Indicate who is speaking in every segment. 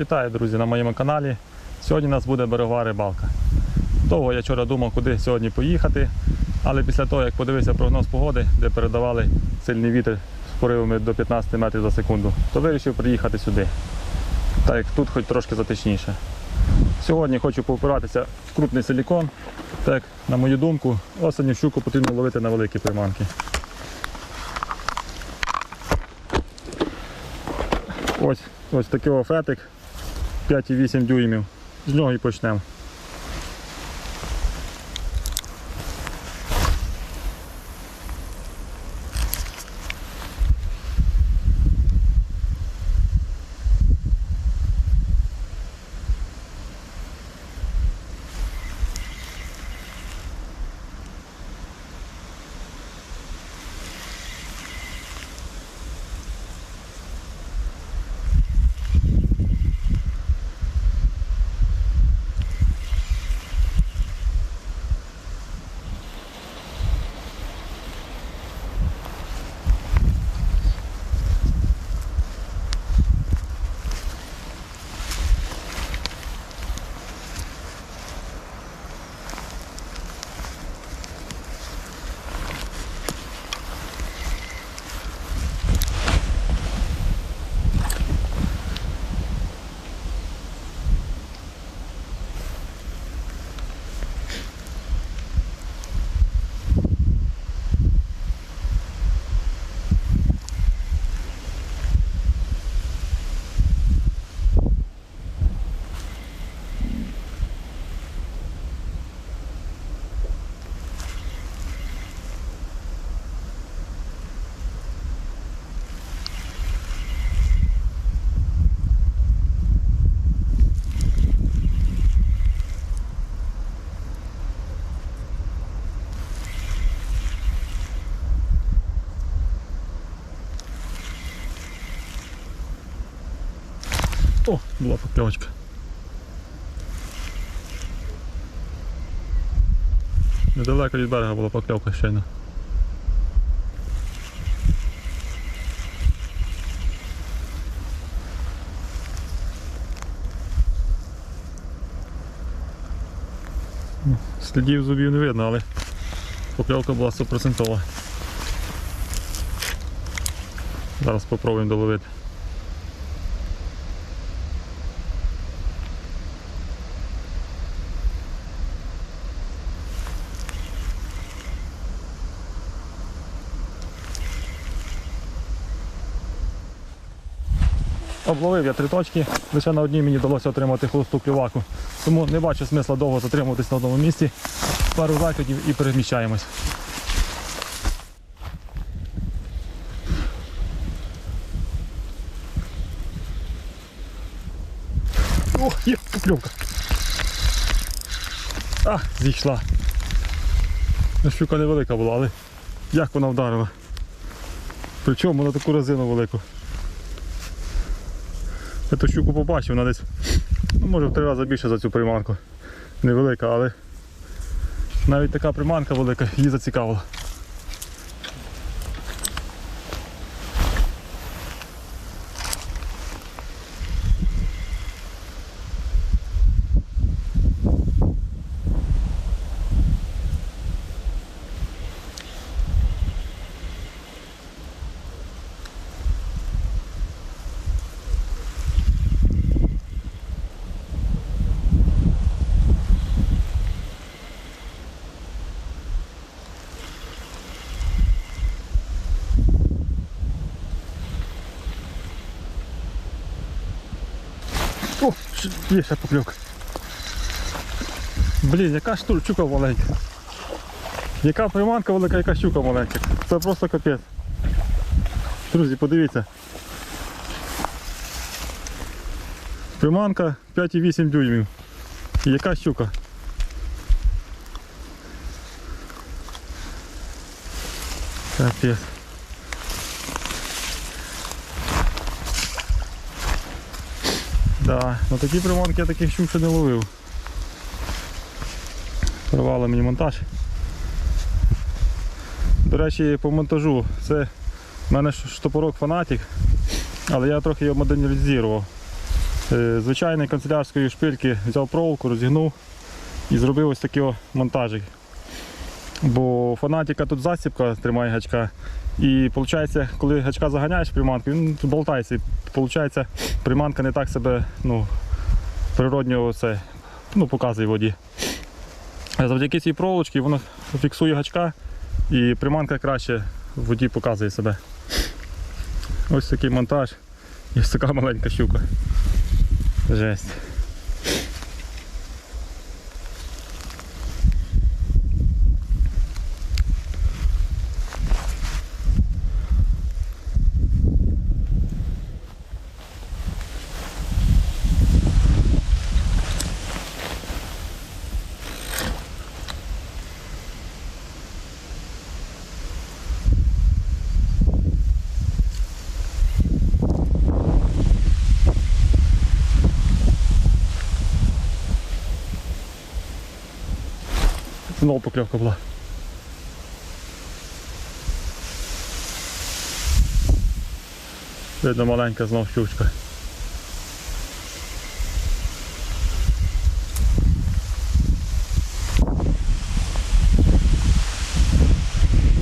Speaker 1: Вітаю, друзі, на моєму каналі. Сьогодні у нас буде берегова рибалка. Довго я вчора думав, куди сьогодні поїхати, але після того, як подивився прогноз погоди, де передавали сильний вітер з поривами до 15 метрів за секунду, то вирішив приїхати сюди. Так як тут хоч трошки затишніше. Сьогодні хочу поопиратися в крупний силікон. Так, на мою думку, осені щуку потрібно ловити на великі приманки. Ось, ось такий о фетик 5,8 дюймів. З нього і почнемо. О, була покльовочка. Недалеко від берега була покльовка щойно. Ну, Слідів зубів не видно, але покльовка була 100%. Зараз спробуємо доловити. Обловив я три точки, лише на одній мені вдалося отримати холосту клюваку. Тому не бачу смисла довго затримуватись на одному місці. Пару закидів і переміщаємось. О, є покльовка. А, зійшла. Ну, Щука невелика була, але як вона вдарила. Причому на таку резину велику. Я ту щуку побачив, вона десь, ну, може в три рази більше за цю приманку. Невелика, але навіть така приманка велика її зацікавила. О, є ще покльовка. Блін, яка ж тут щука маленька. Яка приманка велика, яка щука маленька. Це просто капець. Друзі, подивіться. Приманка 5,8 дюймів. Яка щука? Капець. Да, на такі приманки я таких щук ще не ловив. Порвали мені монтаж. До речі, по монтажу це в мене штопорок фанатик, але я трохи його модернізував. Е, Звичайної канцелярської шпильки взяв проволоку, розігнув і зробив ось такий монтажик. Бо фанатика тут засібка тримає гачка. І виходить, коли гачка заганяєш приманку, він болтається. І виходить, приманка не так себе ну, природньо це, ну, показує в воді. А завдяки цій проволочці воно фіксує гачка і приманка краще в воді показує себе. Ось такий монтаж і ось така маленька щука. Жесть. Знову поклевка була. Видно маленька знов щучка.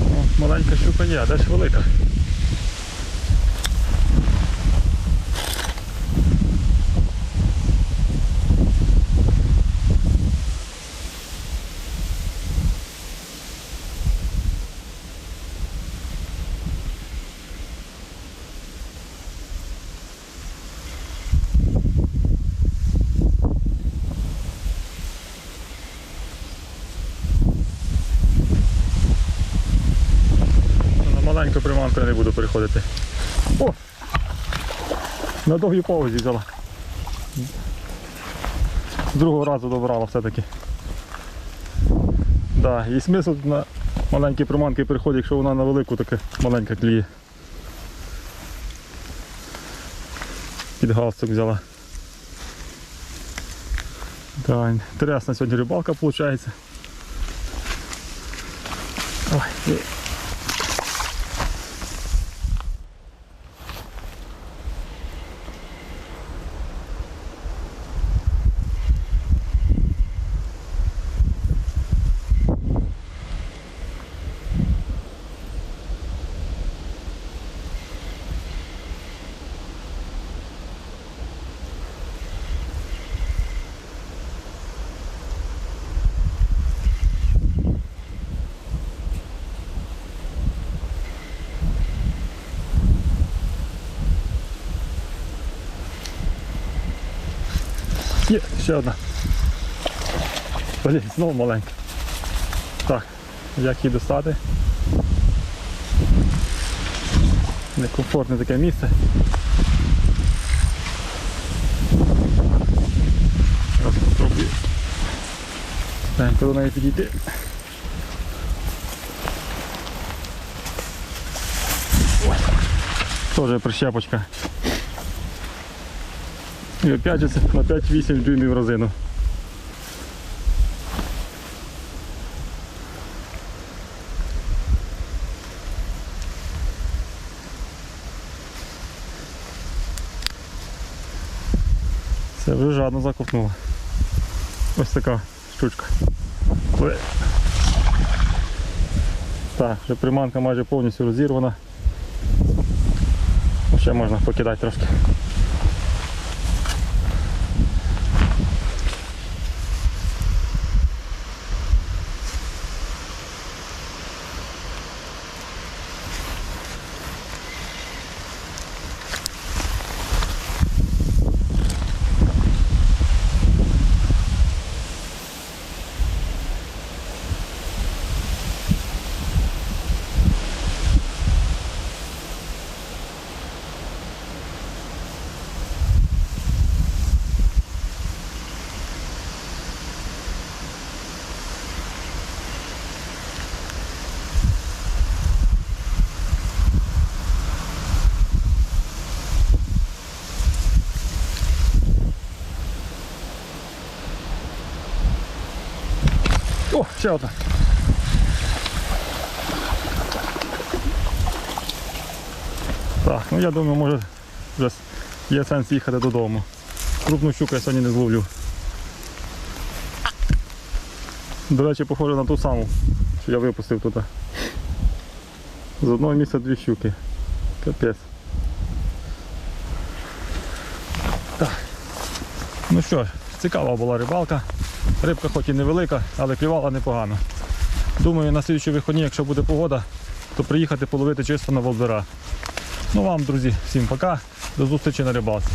Speaker 1: О, маленька щука є, а де ж велика? На маленьку приманку я не буду переходити. О! На довгій паузі взяла. З другого разу добрала все-таки. Да, і смисл на маленькі приманки переходить, якщо вона на велику, таке маленька кліє. Під галстук взяла. Да, інтересна сьогодні рибалка виходить. Ой, Є, ще одна. Блін, знову маленька. Так, як її достати? Некомфортне таке місце. Зараз спробую. Тенько до неї підійти. Тоже прищепочка. І опять же це на 5-8 дюймів розину. Це вже жадно заковтнула. Ось така штучка. Так, вже приманка майже повністю розірвана. Ще можна покидати трошки. О, ще одна. Так, ну я думаю, може вже є сенс їхати додому. крупну щуку я сьогодні не зловлю. До речі, похоже на ту саму, що я випустив тут. З одного місця дві щуки. Капець. Так. Ну що ж, цікава була рибалка. Рибка хоч і невелика, але клювала непогано. Думаю, на слідчі виходні, якщо буде погода, то приїхати половити чисто на волдера. Ну вам, друзі, всім пока. До зустрічі на рибалці.